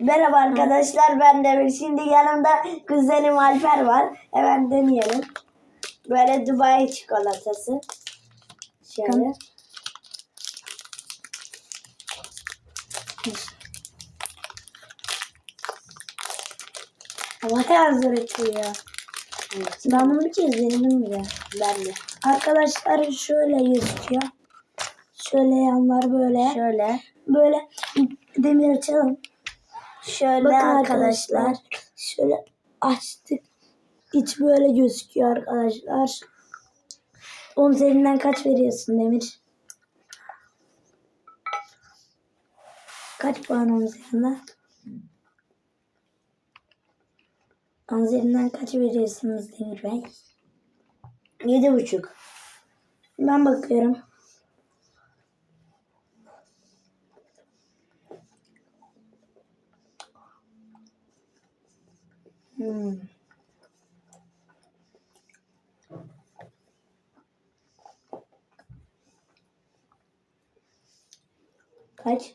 Merhaba arkadaşlar ben Demir. Şimdi yanımda kuzenim Alper var. Hemen deneyelim. Böyle Dubai çikolatası. Şöyle. Tamam. Ama her zor. Evet, Ben bunu bir kez denedim ya. ben de. Arkadaşlar şöyle gözüküyor. Şöyle yanlar böyle. Şöyle. Böyle demir açalım. Şöyle Bakın arkadaşlar. arkadaşlar. Şöyle açtık. İç böyle gözüküyor arkadaşlar. 10 üzerinden kaç veriyorsun Demir? Kaç puan 10 üzerinden? 10 üzerinden kaç veriyorsunuz Demir Bey? Yedi buçuk. Ben bakıyorum. Hmm. Kaç?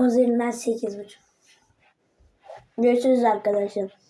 Üzerinden 8,5. Görüşürüz arkadaşlar.